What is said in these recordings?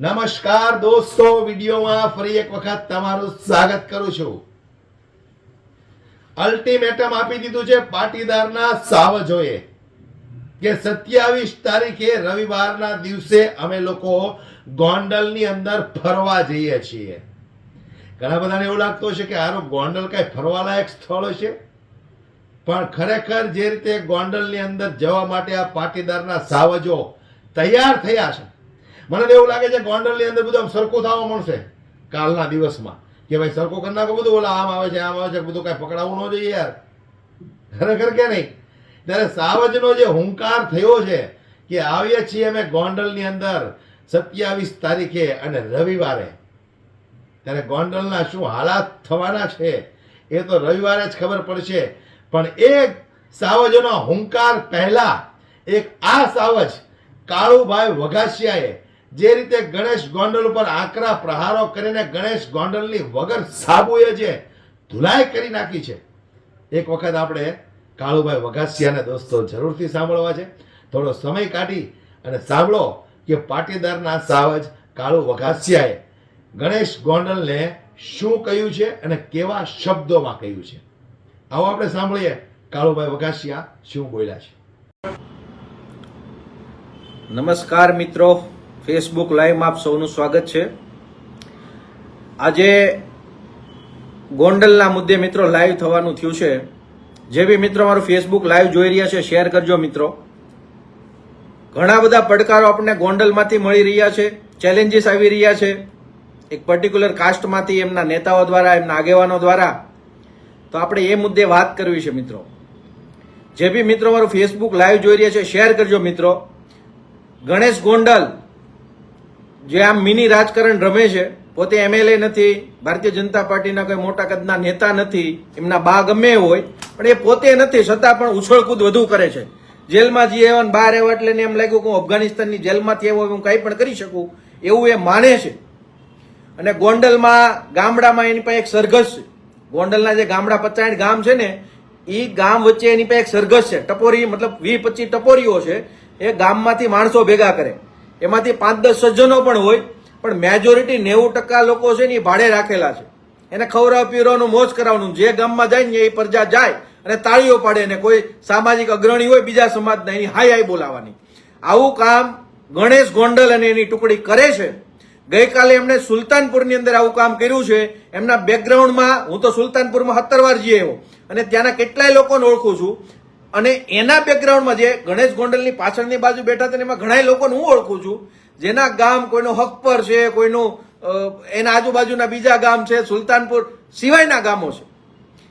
નમસ્કાર દોસ્તો, વિડીયોમાં ફરી એક વખત તમારું સ્વાગત કરું છું. અલ્ટિમેટમ આપી દીધું છે પાટીદારના સાવજોએ કે સત્યાવીસ તારીખે રવિવારના દિવસે અમે લોકો ગોંડલની અંદર ફરવા જઈએ છીએ. ઘણા બધાને એવું લાગતું હશે કે આરો ગોંડલ કઈ ફરવાલાયક સ્થળ છે પણ ખરેખર જે રીતે ગોંડલની અંદર જવા માટે આ પાટીદારના સાવજો તૈયાર થયા છે મને એવું લાગે છે ગોંડલની અંદર બધું સરખું થવા મળશે કાલના દિવસમાં. કે ભાઈ સરખું કરી નાખો, બધું ઓલા આમ આવે છે, આમ આવે છે, બધું કાંઈ પકડાવવું ન જોઈએ યાર. ખરેખર કે નહીં? ત્યારે સાવજનો જે હુંકાર થયો છે કે આવીએ છીએ અમે ગોંડલની અંદર સત્યાવીસ તારીખે અને રવિવારે. ત્યારે ગોંડલના શું હાલાત થવાના છે એ તો રવિવારે જ ખબર પડશે. પણ એક સાવજનો હુંકાર પહેલા, એક આ સાવજ કાળુભાઈ વઘાસિયાએ જે રીતે ગણેશ ગોંડલ ઉપર આકરા પ્રહારો કરીને ગણેશ ગોંડલની વગર સાબુએ જે ધુલાઈ કરી નાખી છે, એક વખત આપણે કાળુભાઈ વઘાસિયાને દોસ્તો જરૂરથી સાંભળવા છે. થોડો સમય કાઢી અને સાંભળો કે પાટીદારના સાવજ કાળુ વઘાસિયાએ ગણેશ ગોંડલને શું કહ્યું છે અને કેવા શબ્દોમાં કહ્યું છે. આવો આપણે સાંભળીએ કાળુભાઈ વઘાસિયા શું બોલ્યા છે. નમસ્કાર મિત્રો. ફેસબુક લાઈવમાં આપ સૌનું સ્વાગત છે. આજે ગોંડલના મુદ્દે મિત્રો લાઈવ થવાનું થયું છે. જે બી મિત્રો મારું ફેસબુક લાઈવ જોઈ રહ્યા છે શેર કરજો મિત્રો. ઘણા બધા પડકારો આપણને ગોંડલમાંથી મળી રહ્યા છે ચેલેન્જીસ આવી રહ્યા છે. એક પર્ટિક્યુલર કાસ્ટમાંથી એમના નેતાઓ દ્વારા, એમના આગેવાનો દ્વારા. તો આપણે એ મુદ્દે વાત કરવી છે મિત્રો. જે બી મિત્રો મારું ફેસબુક લાઈવ જોઈ રહ્યા છે શેર કરજો મિત્રો. ગણેશ ગોંડલ જે આમ મિની રાજકારણ રમે છે, પોતે એમએલએ નથી, ભારતીય જનતા પાર્ટીના કોઈ મોટા કદના નેતા નથી, એમના બા ગમે હોય, પણ એ પોતે નથી, છતાં પણ ઉછળકૂદ વધુ કરે છે. જેલમાં જઈએ એવા ને બહાર આવ્યો એટલે એમ લાગ્યું કે હું અફઘાનિસ્તાનની જેલમાંથી આવ્યો હું કંઈ પણ કરી શકું, એવું એ માને છે. અને ગોંડલમાં ગામડામાં એની પાસે એક સરઘસ છે. ગોંડલના જે ગામડા પચાસ ગામ છે ને એ ગામ વચ્ચે એની પાસે એક સરઘસ છે. ટપોરી, મતલબ વી પચીસ ટપોરીઓ છે. એ ગામમાંથી માણસો ભેગા કરે. એમાંથી પાંચ દસ સજ્જનો પણ હોય, પણ મેજોરિટી નેવું ટકા લોકો છે ને એ ભાડે રાખેલા છે. એને ખવડાવ પીવડાવવાનું મોજ કરાવવાનું, જે ગામમાં જાય ને એ પ્રજા જાય અને તાળીઓ પાડે ને કોઈ સામાજિક અગ્રણી હોય, બીજા સમાજના, એની હાય હાય બોલાવાની. આવું કામ ગણેશ ગોંડલ અને એની ટુકડી કરે છે. ગઈકાલે એમણે સુલતાનપુરની અંદર આવું કામ કર્યું છે. એમના બેકગ્રાઉન્ડમાં હું તો સુલતાનપુરમાં સત્તર વાર જઈ આવ્યો. અને ત્યાંના કેટલાય લોકોને ઓળખું છું. અને એના બેકગ્રાઉન્ડમાં જે ગણેશ ગોંડલની પાછળની બાજુ બેઠા હતા એમાં ઘણા લોકોને હું ઓળખું છું, જેના ગામ કોઈનો હક પર છે, કોઈનું એના આજુબાજુના બીજા ગામ છે, સુલતાનપુર, સિવાયના ગામો છે.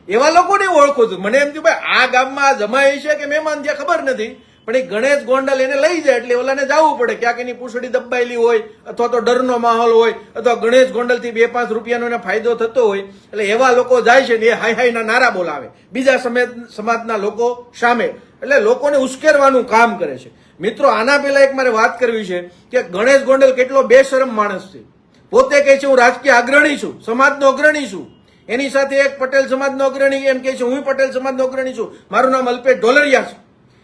એવા લોકોને ઓળખું છું. મને એમ થયું, ભાઈ, આ ગામમાં જમાય છે કે મહેમાન ત્યાં ખબર નથી. પણ એ ગણેશ ગોંડલ એને લઈ જાય એટલે ઓલાને જવું પડે. ક્યાંક એની પૂંછડી દબાયેલી હોય અથવા તો ડરનો માહોલ હોય અથવા ગણેશ ગોંડલથી બે પાંચ રૂપિયાનો એને ફાયદો થતો હોય એટલે એવા લોકો જાય છે ને એ હાય હાયના નારા બોલાવે. બીજા સમાજ સમાજના લોકો સામે. એટલે લોકોને ઉશ્કેરવાનું કામ કરે છે. મિત્રો, આના પહેલા એક મારે વાત કરવી છે કે ગણેશ ગોંડલ કેટલો બેશરમ માણસ છે. પોતે કહે છે, હું રાજકીય અગ્રણી છું, સમાજનો અગ્રણી છું. એની સાથે એક પટેલ સમાજનો અગ્રણી, એમ કહે છે, હું પટેલ સમાજનો અગ્રણી છું. મારું નામ અલ્પેશ ઢોલરિયા છે.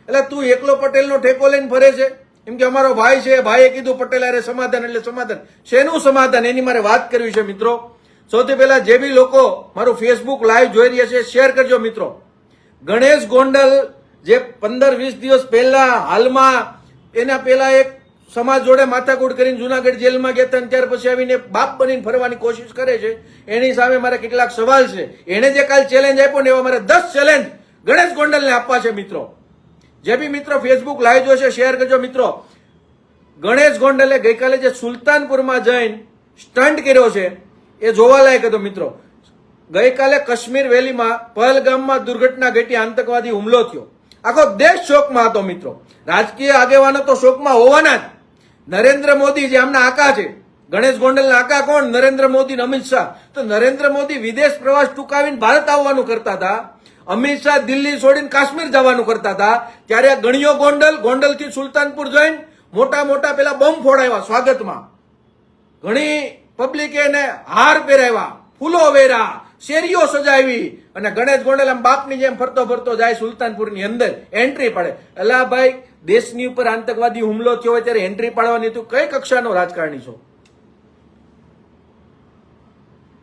એટલે તું એકલો પટેલનો ઠેકો લઈને ફરે છે? એમ કે અમારો ભાઈ છે, ભાઈએ કીધું પટેલ, અરે સમાધાન, એટલે સમાધાન. શેનું સમાધાન? એની મારે વાત કરવી છે, મિત્રો. સૌથી પહેલા જે બી લોકો મારું ફેસબુક લાઈવ જોઈ રહ્યા છે શેર કરજો, મિત્રો. ગણેશ ગોંડલ જે પંદર વીસ દિવસ પહેલા હાલમાં એના પહેલા એક સમાજ જોડે માથાકૂટ કરીને જુનાગઢ જેલમાં ગયા હતા ત્યાર પછી આવીને બાપ બનીને ફરવાની કોશિશ કરે છે. એની સામે મારે કેટલાક સવાલ છે. એને જે કાલ ચેલેન્જ આપ્યો ને એવા મારે દસ ચેલેન્જ ગણેશ ગોંડલને આપવા છે, મિત્રો. જે બી મિત્રો ફેસબુક લાઈવ જોશે શેર કરજો મિત્રો. ગણેશ ગોંડલે ગઈકાલે જે સુલતાનપુરમાં જઈને સ્ટન્ટ કર્યો છે, એ જોવાલાયક હતો મિત્રો. ગઈકાલે કાશ્મીર વેલીમાં પહલગામમાં દુર્ઘટના ઘટી, આતંકવાદી હુમલો થયો. આખો દેશ શોકમાં હતો મિત્રો. રાજકીય આગેવાનો તો શોકમાં હોવાના જ. નરેન્દ્ર મોદી જે આમના આકા છે, ગણેશ ગોંડલના આકા કોણ? નરેન્દ્ર મોદી અમિત શાહ. તો નરેન્દ્ર મોદી વિદેશ પ્રવાસ ટૂંકાવીને ભારત આવવાનું કરતા હતા. અમિત શાહ દિલ્હી છોડીને કાશ્મીર જવાનું કરતા હતા. ત્યારે ગણ્યો ગોંડલ, ગોંડલથી સુલતાનપુર જઈને મોટા મોટા પેલા બોમ્બ ફોડાવ્યા સ્વાગતમાં. ઘણી પબ્લિકે એને હાર પહેરાવ્યા. ફૂલો વેરા, શેરીઓ સજાવી અને ગણેશ ગોંડલ આમ બાપની જેમ ફરતો ફરતો જાય સુલતાનપુરની અંદર. એન્ટ્રી પડે. એટલે ભાઈ, દેશની ઉપર આતંકવાદી હુમલો થયો હોય ત્યારે એન્ટ્રી પાડવાની તું કઈ કક્ષાનો રાજકારણી છો?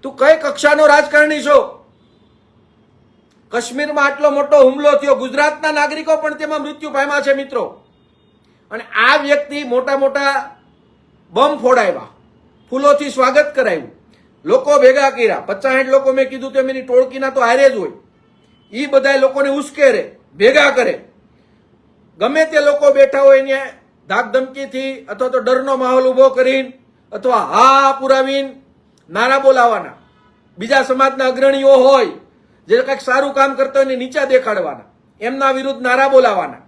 તું કઈ કક્ષાનો રાજકારણી છો? કાશ્મીરમાં આટલો મોટો હુમલો થયો. ગુજરાતના નાગરિકો પણ તેમાં મૃત્યુ પામ્યા છે, મિત્રો. અને આ વ્યક્તિ મોટા મોટા બમ ફોડાવ્યા. ફૂલોથી સ્વાગત કરાવ્યું લોકો ભેગા કર્યા. પચાસ લોકો મેં કીધું તેમ એની ટોળકીના તો હારે જ હોય. એ બધા લોકોને ઉશ્કેરે, ભેગા કરે. ગમે તે લોકો બેઠા હોય એને ધાક ધમકીથી અથવા તો ડરનો માહોલ ઊભો કરીને અથવા હા પુરાવીને નારા બોલાવાના. બીજા સમાજના અગ્રણીઓ હોય જે કંઈક સારું કામ કરતો હોય નીચા દેખાડવાના, એમના વિરુદ્ધ નારા બોલાવાના.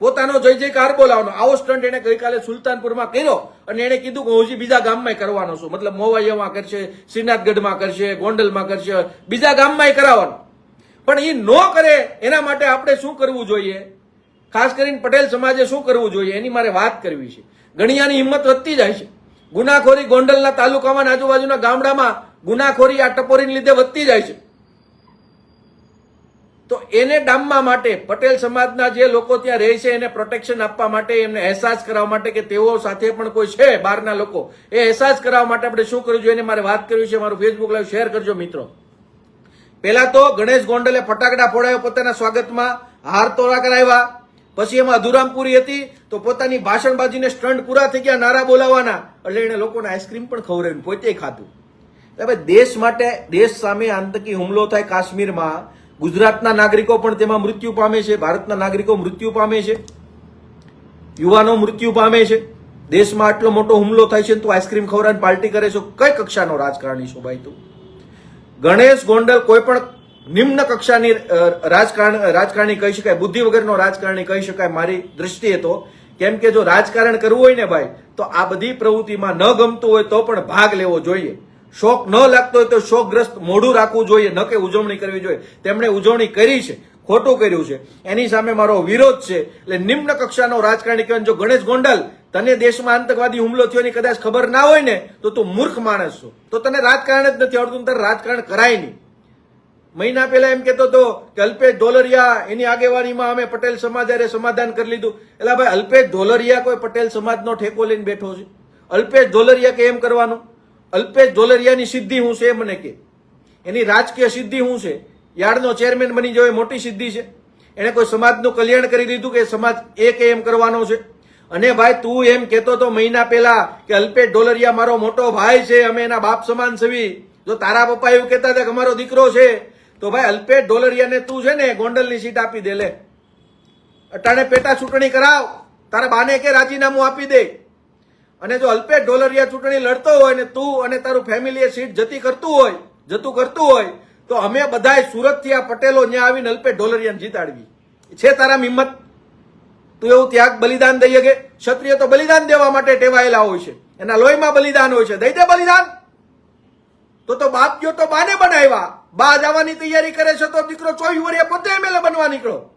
પોતાનો જય જયકાર બોલાવવાનો. આવો સ્ટન્ટ એને ગઈકાલે સુલતાનપુરમાં કર્યો અને એને કીધું કે હજી બીજા ગામમાં કરવાનો છું. મતલબ મોવાઈયામાં કરશે, શ્રીનાથગઢમાં કરશે, ગોંડલમાં કરશે, બીજા ગામમાં કરાવવાનો. પણ એ ન કરે એના માટે આપણે શું કરવું જોઈએ? ખાસ કરીને પટેલ સમાજે શું કરવું જોઈએ? એની મારે વાત કરવી છે. ગણિયાની હિંમત વધતી જાય છે. ગુનાખોરી ગોંડલના તાલુકામાં આજુબાજુના ગામડામાં ગુનાખોરી આ ટપોરીને લીધે વધતી જાય છે. તો એને ડામવા માટે પટેલ સમાજના જે લોકો ત્યાં રહે છે, એને પ્રોટેક્શન આપવા માટે, એમને અહેસાસ કરાવવા માટે કે તેઓ સાથે પણ કોઈ છે, બહારના લોકો, એ અહેસાસ કરાવવા માટે આપણે શું કરવું જોઈએ મારે વાત કરવી છે, મારું ફેસબુક લાઈવ શેર કરજો મિત્રો. પહેલા તો ગણેશ ગોંડલે ફટાકડા ફોડાયો પોતાના સ્વાગતમાં, હાર તોરા કરાવ્યા. પછી એમાં અધુરામપુરી હતી, તો પોતાની ભાષણબાજીને સ્ટન્ટ પૂરા થઈ ગયા, નારા બોલાવવાના. એટલે એને લોકોને આઈસ્ક્રીમ પણ ખવડાવ્યું, પોતે ખાધું. હવે દેશ માટે, દેશ સામે આતંકી હુમલો થાય કાશ્મીરમાં ગુજરાતના નાગરિકો પણ તેમાં મૃત્યુ પામે છે, ભારતના નાગરિકો મૃત્યુ પામે છે, યુવાનો મૃત્યુ પામે છે. દેશમાં આટલો મોટો હુમલો થાય છે તું આઈસ્ક્રીમ ખવડાવીને પાર્ટી કરે છો. કઈ કક્ષાનો રાજકારણી છો ભાઈ તું? ગણેશ ગોંડલ કોઈ પણ નિમ્ન કક્ષાની રાજકારણ, રાજકારણી કહી શકાય, બુદ્ધિ વગરનો રાજકારણી કહી શકાય મારી દ્રષ્ટિએ તો. કેમ કે જો રાજકારણ કરવું હોય ને ભાઈ, તો આ બધી પ્રવૃત્તિમાં ન ગમતું હોય તો પણ ભાગ લેવો જોઈએ. શોખ ન લાગતો હોય તો શોકગ્રસ્ત મોઢું રાખવું જોઈએ, ન કે ઉજવણી કરવી જોઈએ. તેમણે ઉજવણી કરી છે, ખોટું કર્યું છે. એની સામે મારો વિરોધ છે, એટલે નિમ્ન કક્ષાનો રાજકારણી કહેવાય જો ગણેશ ગોંડલ તને દેશમાં આતંકવાદી હુમલો થયો એની કદાચ ખબર ના હોય ને, તો તું મૂર્ખ માણસ છો. તો તને રાજકારણ જ નથી આવડતું તારે રાજકારણ કરાય નહીં. મહિના પહેલા એમ કહેતો હતો કે અલ્પેશ ઢોલરિયા એની આગેવાનીમાં અમે પટેલ સમાજ સમાધાન કરી લીધું. એટલે ભાઈ અલ્પેશ ઢોલરિયા કોઈ પટેલ સમાજનો ઠેકો લઈને બેઠો છે. અલ્પેશ ઢોલરિયા કે એમ કરવાનું? અલ્પેશ ઢોલરિયાની સિદ્ધિ હું છે મને કે. એની રાજકીય સિદ્ધિ શું છે? યાર્ડનો ચેરમેન બની જવો મોટી સિદ્ધિ છે. એને કોઈ સમાજનું કલ્યાણ કરી દીધું કે સમાજ એ કે એમ કરવાનો છે? અને ભાઈ, તું એમ કહેતો તો મહિના પહેલા કે અલ્પેશ ઢોલરિયા મારો મોટો ભાઈ છે, અમે એના બાપ સમાન છવી જો તારા પપ્પા એવું કહેતા હતા કે અમારો દીકરો છે, તો ભાઈ, અલ્પેશ ઢોલરિયાને તું છે ને ગોંડલની સીટ આપી દે, લે. અટાણે પેટા ચૂંટણી કરાવ. તારા બાને કે રાજીનામું આપી દે. અને જો અલ્પેશ ઢોલરિયા ચૂંટણી લડતો હોય ને તું અને તારું ફેમિલીએ સીટ જતી કરતું હોય, જતું કરતું હોય, તો અમે બધાય સુરતથી આ પટેલો ત્યાં આવીને અલ્પેશ ઢોલરિયાને જીતાડવી. છે તારા હિંમત. તું એવું ત્યાગ બલિદાન દઈએ કે ક્ષત્રિય તો બલિદાન દેવા માટે ટેવાયેલા હોય છે. એના લોહીમાં બલિદાન હોય છે. દઈ દે બલિદાન. તો તો બાપ ગયો તો બાને બનાવ્યા. બા જવાની તૈયારી કરે છે તો દીકરો ચોવીસ વર્ષે પોતે એમએલએ બનવા નીકળો.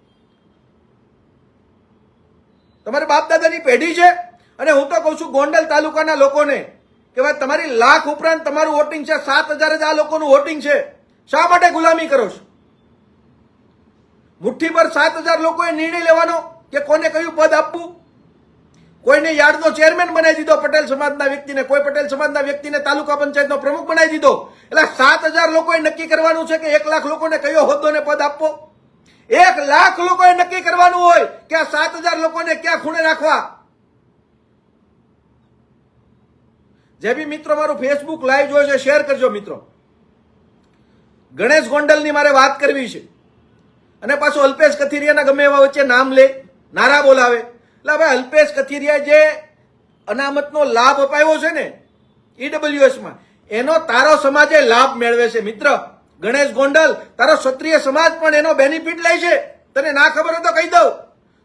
તમારે બાપ દાદાની પેઢી છે. અને હું તો કહું છું, ગોંડલ તાલુકાના લોકોને કે ભાઈ, તમારી લાખ ઉપરાંત તમારું વોટિંગ છે, સાત હજાર જ આ લોકોનું વોટિંગ છે. શા માટે ગુલામી કરો છો? મુઠ્ઠી પર સાત હજાર લોકોએ નિર્ણય લેવાનો કે કોને કયું પદ આપવું? કોઈને યાર્ડનો ચેરમેન બનાવી દીધો, પટેલ સમાજના વ્યક્તિને. કોઈ પટેલ સમાજના વ્યક્તિને તાલુકા પંચાયતનો પ્રમુખ બનાવી દીધો. એટલે સાત હજાર લોકોએ નક્કી કરવાનું છે કે એક લાખ લોકોને કયો હોદ્દો પદ આપવો? એક લાખ લોકોએ નક્કી કરવાનું હોય કે આ સાત હજાર લોકોને ક્યાં ખૂણે રાખવા? જે બી મિત્રો મારું ફેસબુક લાઈવ જોયો છે શેર કરજો મિત્રો. ગણેશ ગોંડલની મારે વાત કરવી છે. અને પાછું અલ્પેશ કથિરિયાના ગમે એવા વચ્ચે નામ લે, નારા બોલાવે. એટલે હવે અલ્પેશ કથિરિયા જે અનામતનો લાભ અપાયો છે ને ઈડબ્લ્યુએસમાં એનો તારો સમાજે લાભ મેળવે છે. મિત્ર, ગણેશ ગોંડલ, તારો ક્ષત્રિય સમાજ પણ એનો બેનિફિટ લે છે. તને ના ખબર હોય તો કહી દઉં.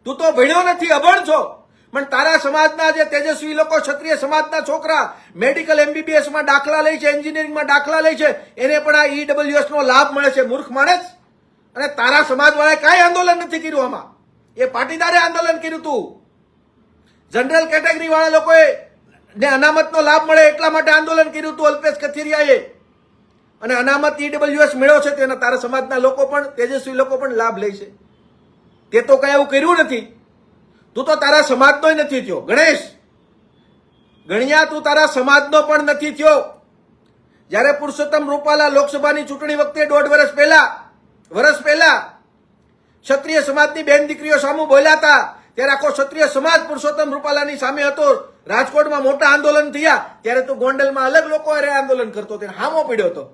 તું તો ભણ્યો નથી, અભણ છો. પણ તારા સમાજના જે તેજસ્વી લોકો, ક્ષત્રિય સમાજના છોકરા મેડિકલ એમબીબીએસમાં દાખલા લે છે એન્જિનિયરિંગમાં દાખલા લે છે, એને પણ આ ઈડબ્લ્યુએસ નો લાભ મળે છે. મૂર્ખ માણસ? અને તારા સમાજવાળાએ કાંઈ આંદોલન નથી કર્યું આમાં. એ પાટીદારે આંદોલન કર્યું તું. જનરલ કેટેગરી વાળા લોકોએ ને અનામતનો લાભ મળે એટલા માટે આંદોલન કર્યું હતું અલ્પેશ કથિરિયાએ. અને અનામત ઈડબ્લ્યુએસ મેળવ્યો છે, તેના તારા સમાજના લોકો પણ, તેજસ્વી લોકો પણ લાભ લે છે. તે તો કઈ એવું કર્યું નથી. તું તો તારા સમાજનો નથી થયો. ગણેશ, ગણ્યા તું તારા સમાજનો પણ નથી થયો. જ્યારે પુરુષોત્તમ રૂપાલા લોકસભાની ચૂંટણી વખતે દોઢ વર્ષ પહેલા વર્ષ પહેલા ક્ષત્રિય સમાજની બેન દીકરીઓ સામુ બોલ્યા ત્યારે આખો ક્ષત્રિય સમાજ પુરુષોત્તમ રૂપાલાની સામે હતો. રાજકોટમાં મોટા આંદોલન થયા, ત્યારે તું ગોંડલમાં અલગ લોકો આંદોલન કરતો તેને હામો પીડ્યો હતો.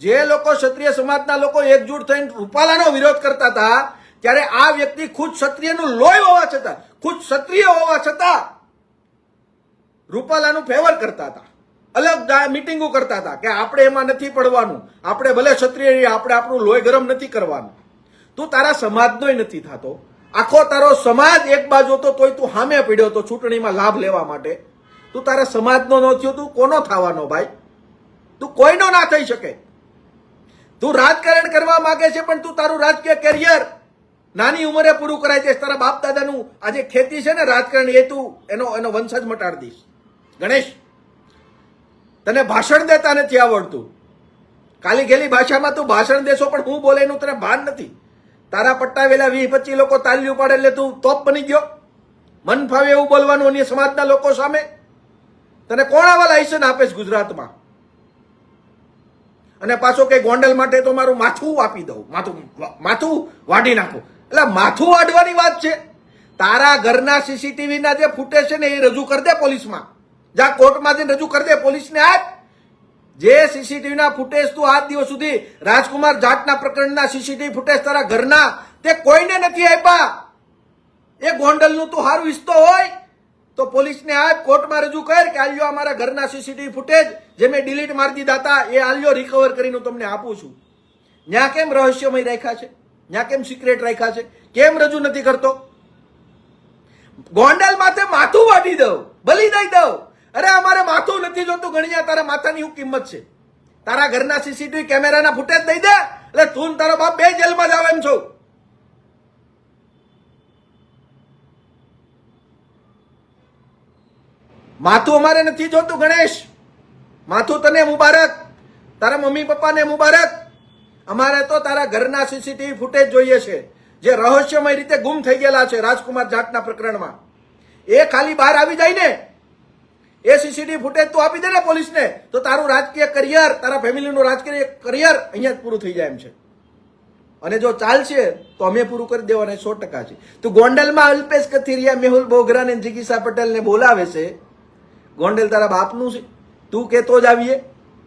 જે લોકો ક્ષત્રિય સમાજના લોકો એકજૂટ થઈને રૂપાલાનો વિરોધ કરતા હતા ત્યારે આ વ્યક્તિ ખુદ ક્ષત્રિયનું લોહી હોવા છતાં, ખુદ ક્ષત્રિય હોવા છતાં રૂપાલાનું ફેવર કરતા હતા. અલગ મિટિંગો કરતા હતા કે આપણે એમાં નથી પડવાનું. આપણે ભલે ક્ષત્રિય આપણે આપણું લોહી ગરમ નથી કરવાનું. તું તારા સમાજનોય નથી થતો. આખો તારો સમાજ એક બાજુ હતો, તોય તું સામે પીડ્યો હતો ચૂંટણીમાં લાભ લેવા માટે. તું તારા સમાજનો ન થયો, તું કોનો થવાનો ભાઈ? તું કોઈનો ના થઈ શકે. તું રાજકારણ કરવા માંગે છે, પણ તું તારું રાજકીય કેરિયર નાની ઉંમરે પૂરું કરાય છે તારા બાપ દાદાનું આજે ખેતી છે ને રાજકારણ એ તું એનો એનો વંશજ મટાડી દઈશ. ગણેશ, તને ભાષણ દેતા નથી આવડતું. કાલી ગેલી ભાષામાં તું ભાષણ દેશો, પણ હું બોલે એનું તને ભાન નથી. તારા પટ્ટાવેલા વીસ પચીસ લોકો તાલી પાડે એટલે તું તોપ બની ગયો. મન ફાવે એવું બોલવાનું અન્ય સમાજના લોકો સામે. તને કોણ આવા લાયસન્સ આપે ગુજરાતમાં? અને પાછો કે ગોંડલ માટે તો મારું માથું આપી દઉં. માથું માથું વાઢી નાખું. એટલે માથું અડવાની વાત છે. તારા ઘરના સીસીટીવીના જે ફૂટેજ છે ને એ રજૂ કરી દે પોલીસમાં. જા કોર્ટમાં જઈને રજૂ કરી દે પોલીસને આપ જે સીસીટીવીના ફૂટેજ તું આજ દિવસ સુધી રાજકુમાર જાટના પ્રકરણના સીસીટીવી ફૂટેજ તારા ઘરના તે કોઈને નથી આપ્યા. એ ગોંડલનું તું હારું ઈચ્છતો હોય તો પોલીસને આપ કોર્ટમાં રજૂ કર કે આલ્યો અમારા ઘરના સીસીટીવી ફૂટેજ જે મેં ડિલીટ મારી દીધા હતા, એ આલ્યો રિકવર કરીને તમને આપું છું. ન્યા કેમ રહસ્યમય રાખ્યા છે? ન્યા કેમ સિક્રેટ રાખ્યા છે? કેમ રજૂ નથી કરતો? ગોંડલ માથે માથું વાટી દઉં બલી દઈ દઉં. અરે, અમારે માથું નથી જોતું, ગણ્યા, તારા માથાની શું કિંમત છે? તારા ઘરના સીસીટીવી કેમેરાના ફૂટેજ દઈ દે, એટલે તું તારો બાપ બે જેલમાં જાવ એમ છો. માથું અમારે નથી જોતું, ગણેશ. માથું તને મુબારક. તારા મમ્મી પપ્પાને મુબારક. અમારે તો તારા ઘરના સીસીટીવી ફૂટેજ જોઈએ છે, જે રહસ્યમય રીતે ગુમ થઈ ગયેલા છે રાજકુમાર જાટના પ્રકરણમાં. એ ખાલી બહાર આવી જાય ને? એ સીસીટીવી ફૂટેજ તું આપી દે ને પોલીસને, તો તારું રાજકીય કરિયર, તારા ફેમિલીનું રાજકીય કરિયર અહીંયા જ પૂરું થઈ જાય એમ છે. અને જો ચાલશે, તો અમે પૂરું કરી દેવાના સો ટકા છે. તું ગોંડલમાં અલ્પેશ કથિરિયા, મેહુલ બોગરા ને જિગીસા પટેલને બોલાવે છે. ગોંડલ તારા બાપનું છે. તું કહેતો જ આવીએ.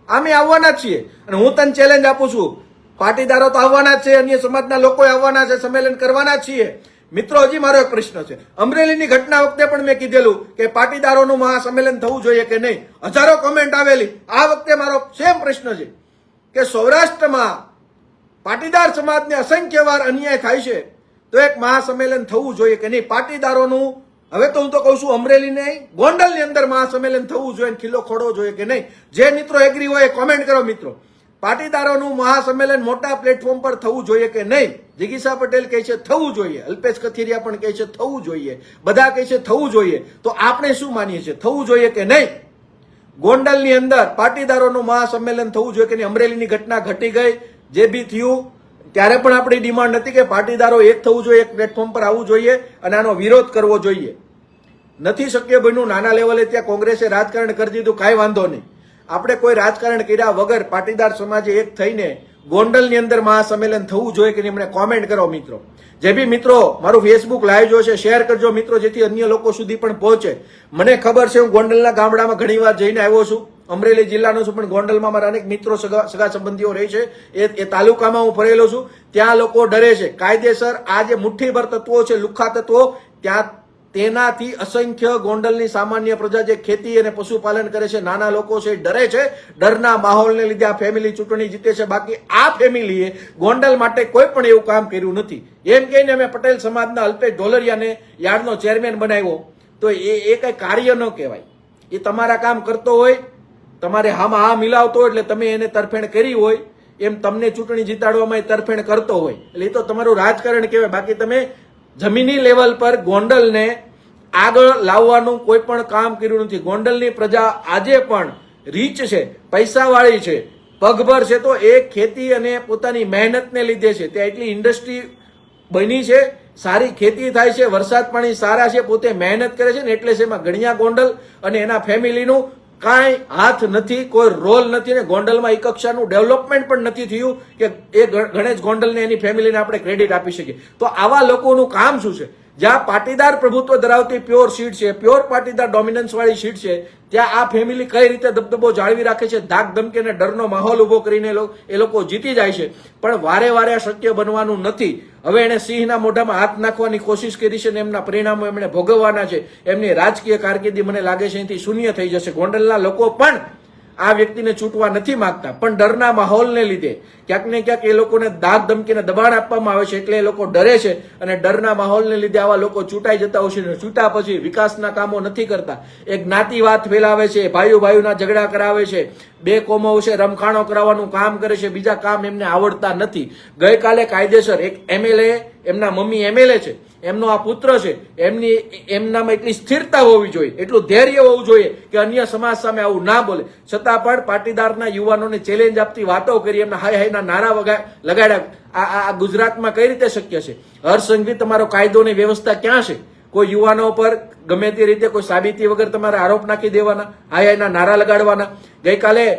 અમે આવવાના છીએ. અને હું તને ચેલેન્જ આપું છું. પાટીદારો તો આવવાના છે, અન્ય સમાજના લોકો આવવાના છે, સંમેલન કરવાના છીએ. મિત્રો, હજી મારો એક પ્રશ્ન છે. અમરેલીની ઘટના વખતે પણ મેં કીધેલું કે પાટીદારોનું મહાસંમેલન થવું જોઈએ કે નહીં? હજારો કોમેન્ટ આવેલી. આ વખતે મારો સેમ પ્રશ્ન છે કે સૌરાષ્ટ્રમાં પાટીદાર સમાજને અસંખ્ય વાર અન્યાય થાય છે, તો એક મહાસંમેલન થવું જોઈએ કે નહીં? પાટીદારોનું, હવે તો હું તો કહું છું, અમરેલી નહીં, ગોંડલની અંદર મહાસંમેલન થવું જોઈએ અને ખીલો ખોડવો જોઈએ કે નહીં? જે મિત્રો એગ્રી હોય એ કોમેન્ટ કરો મિત્રો. પાટીદારોનું મહાસંમેલન મોટા પ્લેટફોર્મ પર થવું જોઈએ કે નહીં? જિગીસા પટેલ કહે છે, થવું જોઈએ. અલ્પેશ કથિરિયા પણ કહે છે, થવું જોઈએ. બધા કહે છે, થવું જોઈએ. તો આપણે શું માનીએ છીએ? થવું જોઈએ કે નહીં? ગોંડલની અંદર પાટીદારોનું મહાસંમેલન થવું જોઈએ કે નહીં? અમરેલીની ઘટના ઘટી ગઈ, જે બી થયું, ત્યારે પણ આપણી ડિમાન્ડ હતી કે પાટીદારો એક થવું જોઈએ, એક પ્લેટફોર્મ પર આવવું જોઈએ અને આનો વિરોધ કરવો જોઈએ. નથી શક્ય બન્યું, નાના લેવલે ત્યાં કોંગ્રેસે રાજકારણ કરી દીધું, કાંઈ વાંધો નહીં. આપણે કોઈ રાજકારણ કર્યા વગર પાટીદાર સમાજે એક થઈને ગોંડલની અંદર મહાસંમેલન થવું જોઈએ કે નહીં એમણે કોમેન્ટ કરો મિત્રો. જે બી મિત્રો મારું ફેસબુક લાઈવ જોશે શેર કરજો મિત્રો, જેથી અન્ય લોકો સુધી પણ પહોંચે. મને ખબર છે હું ગોંડલના ગામડામાં ઘણી વાર જઈને આવ્યો છું. અમરેલી જિલ્લાનો છું, પણ ગોંડલમાં મારા અનેક મિત્રો, સગા સંબંધીઓ રહે છે. એ તાલુકામાં હું ફરેલો છું. ત્યાં લોકો ડરે છે. કાયદેસર આ જે મુઠ્ઠીભર તત્વો છે લુખ્ખા તત્વો, ત્યાં તેનાથી અસંખ્ય ગોંડલની સામાન્ય પ્રજા જે ખેતી અને પશુપાલન કરે છે, નાના લોકો છે ડરે છે. ડરના માહોલને લીધે આ ફેમિલી ચૂંટણી જીતે છે. બાકી આ ફેમિલીએ ગોંડલ માટે કોઈ પણ એવું કામ કર્યું નથી. એમ કહીને અમે પટેલ સમાજના અલ્પેશ ઢોલરિયાને યાર્ડનો ચેરમેન બનાવ્યો. તો એ એ કઈ કાર્ય ન કહેવાય. એ તમારા કામ કરતો હોય, તમારે હામાં હા મિલાવતો હોય, એટલે તમે એને તરફેણ કરી હોય, એમ તમને ચૂંટણી જીતાડવામાં એ તરફેણ કરતો હોય. એટલે એ તો તમારું રાજકારણ કહેવાય. બાકી તમે જમીની લેવલ પર ગોંડલને આગળ લાવવાનું કોઈ પણ કામ કર્યું નથી. ગોંડલની પ્રજા આજે પણ રીચ છે, પૈસાવાળી છે, પગભર છે. તો એ ખેતી અને પોતાની મહેનતને લીધે છે. ત્યાં એટલી ઇન્ડસ્ટ્રી બની છે, સારી ખેતી થાય છે, વરસાદ પાણી સારા છે, પોતે મહેનત કરે છે ને એટલે છે એમાં ગણિયા ગોંડલ અને એના ફેમિલીનું કાંઈ હાથ નથી, કોઈ રોલ નથી ને ગોંડલમાં એ કક્ષાનું ડેવલપમેન્ટ પણ નથી થયું કે એ ગણેશ ગોંડલને એની ફેમિલીને આપણે ક્રેડિટ આપી શકીએ. તો આવા લોકોનું કામ શું છે? જ્યાં પાટીદાર પ્રભુત્વ ધરાવતી પ્યોર સીટ છે, પ્યોર પાટીદાર ડોમિનન્સ વાળી સીટ છે, ત્યાં આ ફેમિલી કઈ રીતે દબદબો જાળવી રાખે છે, ધાક ધમકી અને ડરનો માહોલ ઊભો કરીને એ લોકો જીતી જાય છે. પણ વારે વારે શક્ય બનવાનું નથી. હવે એણે સિંહના મોઢામાં હાથ નાખવાની કોશિશ કરી છે ને એમના પરિણામો એમણે ભોગવવાના છે. એમની રાજકીય કારકિર્દી મને લાગે છે અહીંથી શૂન્ય થઈ જશે. ગોંડલના લોકો પણ આ વ્યક્તિને છૂટવા નથી માંગતા. પણ ડરના માહોલને લીધે ક્યાંક ને ક્યાંક એ લોકોને દાગ ધમકીને દબાણ આપવામાં આવે છે એટલે એ લોકો ડરે છે અને ડરના માહોલને લીધે આવા લોકો ચૂંટાઈ જતા હોય છે ચૂંટા પછી વિકાસના કામો નથી કરતા. એક જ્ઞાતિવાદ ફેલાવે છે, ભાઈઓ ભાઈઓના ઝઘડા કરાવે છે, બે કોમો વિશે રમખાણો કરાવવાનું કામ કરે છે, બીજા કામ એમને આવડતા નથી. ગઈકાલે કાયદેસર એક એમએલએ, એમના મમ્મી એમએલએ છે એમનો આ પુત્ર છે, એમની, એમનામાં એટલી સ્થિરતા હોવી જોઈએ, એટલું ધૈર્ય હોવું જોઈએ કે અન્ય સમાજ સામે આવું ના બોલે. છતાં પણ પાટીદારના યુવાનોને ચેલેન્જ આપતી વાતો કરી, એમના હાય હાયના નારા વગા, લગાડ્યા. આ, આ- ગુજરાતમાં કઈ રીતે શક્ય છે? હરસંઘવી તમારો કાયદોની વ્યવસ્થા ક્યાં છે? કોઈ યુવાનો પર ગમે તે રીતે કોઈ સાબિતી વગર તમારે આરોપ નાખી દેવાના, હાય હાયના નારા લગાડવાના. ગઈકાલે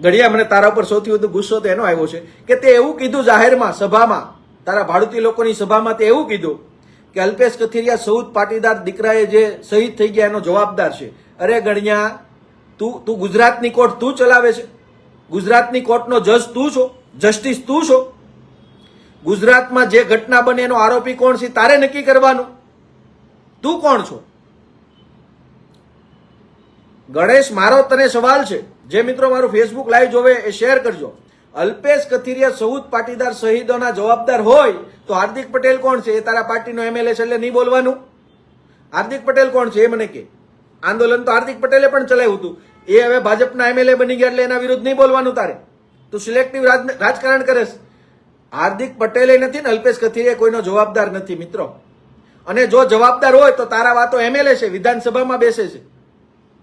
ઘડિયા મને તારા ઉપર સૌથી વધુ ગુસ્સો તો એનો આવ્યો છે કે તે એવું કીધું જાહેરમાં, સભામાં તારા ભાડુતી લોકોની સભામાં તે એવું કીધું કે અલ્પેશ કથિરિયા સૌદ પાટીદાર દીકરાએ જે શહીદ થઈ ગયા એનો જવાબદાર છે. અરે ગણ્યા, તું તું ગુજરાતની કોર્ટ તું ચલાવે છે? ગુજરાતની કોર્ટનો જજ તું છો? જસ્ટિસ તું છો? ગુજરાતમાં જે ઘટના બને એનો આરોપી કોણ છે? તારે નક્કી કરવાનું. તું કોણ છો? ગણેશ, મારો તને સવાલ છે. જે મિત્રો મારું ફેસબુક લાઈવ જોવે એ શેર કરજો. અલ્પેશ કથિરિયા સૌદ પાટીદાર શહીદોના જવાબદાર હોય તો હાર્દિક પટેલ કોણ છે? એ તારા પાર્ટીનો એમએલએ છે એટલે નહીં બોલવાનું. હાર્દિક પટેલ કોણ છે? એ મને કે. આંદોલન તો હાર્દિક પટેલે પણ ચલાવ્યું હતું. એ હવે ભાજપના એમએલએ બની ગયા એટલે એના વિરુદ્ધ નહીં બોલવાનું તારે. તું સિલેક્ટિવ રાજ- રાજકારણ કરે છે હાર્દિક પટેલે નથી ને અલ્પેશ કથિરિયા કોઈનો જવાબદાર નથી, મિત્રો. અને જો જવાબદાર હોય તો તારા વાતો એમએલએ છે, વિધાનસભામાં બેસે છે.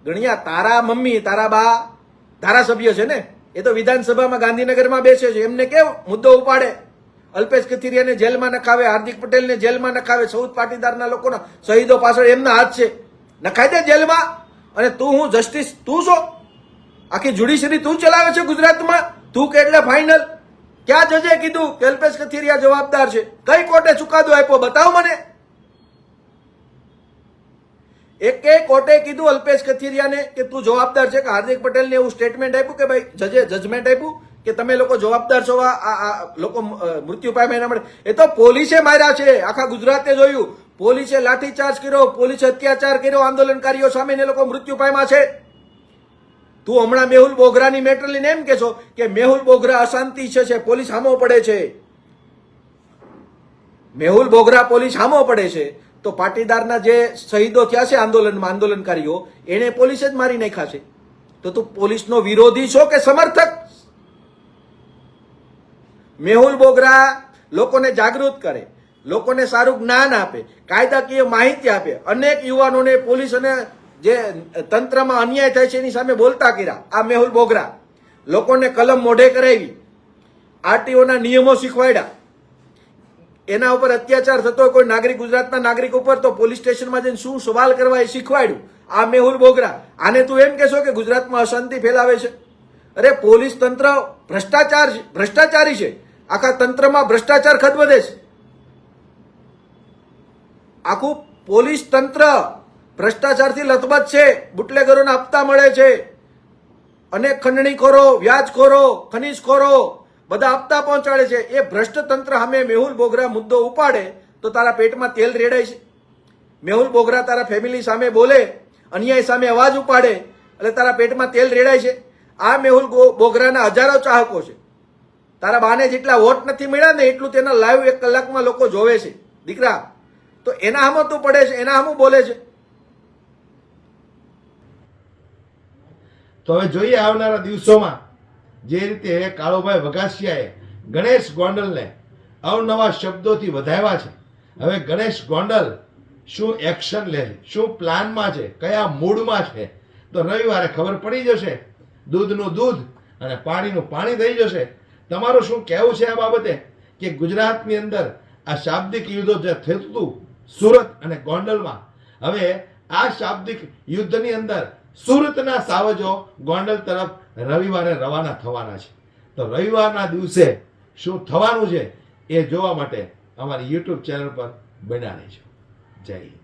ગણ્યા તારા મમ્મી, તારા બા ધારાસભ્ય છે ને? એ તો વિધાનસભામાં ગાંધીનગરમાં બેસે છે. એમને કેવો મુદ્દો ઉપાડે? અલ્પેશ કથિરિયાને જેલમાં નખાવે, હાર્દિક પટેલને જેલમાં નખાવે સૌદ પાટીદારના લોકોના શહીદો પાછળ એમના હાથ છે. નખાઈ દે જેલમાં? અને તું હું જસ્ટિસ, તું છો આખી જ્યુડિશરી તું ચલાવે છે ગુજરાતમાં? તું કે એટલે ફાઇનલ? ક્યાં જજે કીધું કે અલ્પેશ કથિરિયા જવાબદાર છે? કઈ કોર્ટે ચુકાદો આપ્યો? બતાવ મને. એક કોર્ટે કીધું અલ્પેશ કથિરિયાને કે તું જવાબદાર છે કે હાર્દિક પટેલને એવું સ્ટેટમેન્ટ આપ્યું કે ભાઈ, જજે જજમેન્ટ આપ્યું કે તમે લોકો જવાબદાર છો, આ લોકો મૃત્યુ પામ્યા એના માટે. એ તો પોલીસે માર્યા છે, આખા ગુજરાતે જોયું. પોલીસે લાઠીચાર્જ કર્યો, પોલીસે અત્યાચાર કર્યો, આંદોલનકારીઓ સામે એ લોકો મૃત્યુ પામ્યા છે. તું હમણાં મેહુલ બોગરાની મેટર લઈને એમ કે કે મેહુલ બોગરા અશાંતિ છે પોલીસ હામો પડે છે. મેહુલ બોગરા પોલીસ હામો પડે છે. તો પાટીદારના જે શહીદો થયા છે આંદોલનમાં, આંદોલનકારીઓ એને પોલીસે જ મારી નાખ્યા છે. તો તું પોલીસનો વિરોધી છો કે સમર્થક? મેહુલ બોગરા લોકોને જાગૃત કરે, લોકોને સારું જ્ઞાન આપે, કાયદાકીય માહિતી આપે. અનેક યુવાનોને પોલીસ અને જે તંત્રમાં અન્યાય થાય છે એની સામે બોલતા કર્યા. આ મેહુલ બોગરા લોકોને કલમ મોઢે કરાવી, આરટીઓના નિયમો શીખવાડ્યા. એના ઉપર અત્યાચાર થતો કોઈ નાગરિક, ગુજરાતના નાગરિક ઉપર, તો પોલીસ સ્ટેશનમાં જઈને શું સવાલ કરવા એ શીખવાડ્યું? આ મેહુલ બોગરા. આને તું એમ કહેશો કે ગુજરાતમાં અશાંતિ ફેલાવે છે? અરે, પોલીસ તંત્ર ભ્રષ્ટાચાર ભ્રષ્ટાચારી છે. આખા તંત્રમાં ભ્રષ્ટાચાર ખદબદે છે. આખું પોલીસ તંત્ર ભ્રષ્ટાચારથી લથબથ છે, બુટલેગરોને આપતા મળે છે. અનેક ખંડણીખોરો, વ્યાજખોરો, ખનીજખોરો બધા હપ્તા પહોંચાડે છે. એ ભ્રષ્ટ તંત્ર સામે મેહુલ બોગરા મુદ્દો ઉપાડે, તો તારા પેટમાં તેલ રેડાય છે. મેહુલ બોગરા તારા ફેમિલી સામે બોલે, અન્યાય સામે અવાજ ઉપાડે, એટલે તારા પેટમાં તેલ રેડાય છે. આ મેહુલ બોગરાના હજારો ચાહકો છે. તારા બાને જેટલા વોટ નથી મળ્યા ને એટલું તેના લાઈવ એક કલાકમાં લોકો જોવે છે. દીકરા, તો એના હામો તું પડે છે, એના હામું બોલે છે. તો હવે જોઈએ આવનારા દિવસોમાં જે રીતે કાળુભાઈ વઘાસિયાએ ગણેશ ગોંડલને અવનવા શબ્દોથી વધાવ્યા છે. હવે ગણેશ ગોંડલ શું એક્શન લે શું પ્લાનમાં છે? કયા મૂડમાં છે? તો રવિવારે ખબર પડી જશે. દૂધનું દૂધ અને પાણીનું પાણી થઈ જશે. તમારું શું કહેવું છે આ બાબતે? કે ગુજરાતની અંદર આ શાબ્દિક યુદ્ધો જે થતું સુરત અને ગોંડલમાં, હવે આ શાબ્દિક યુદ્ધની અંદર સુરતના સાવજો ગોંડલ તરફ રવિવારે રવાના થવાના છે. તો રવિવારના દિવસે શું થવાનું છે એ જોવા માટે અમારી યુટ્યુબ ચેનલ પર બન્યા રહેજો જય હિન્દ.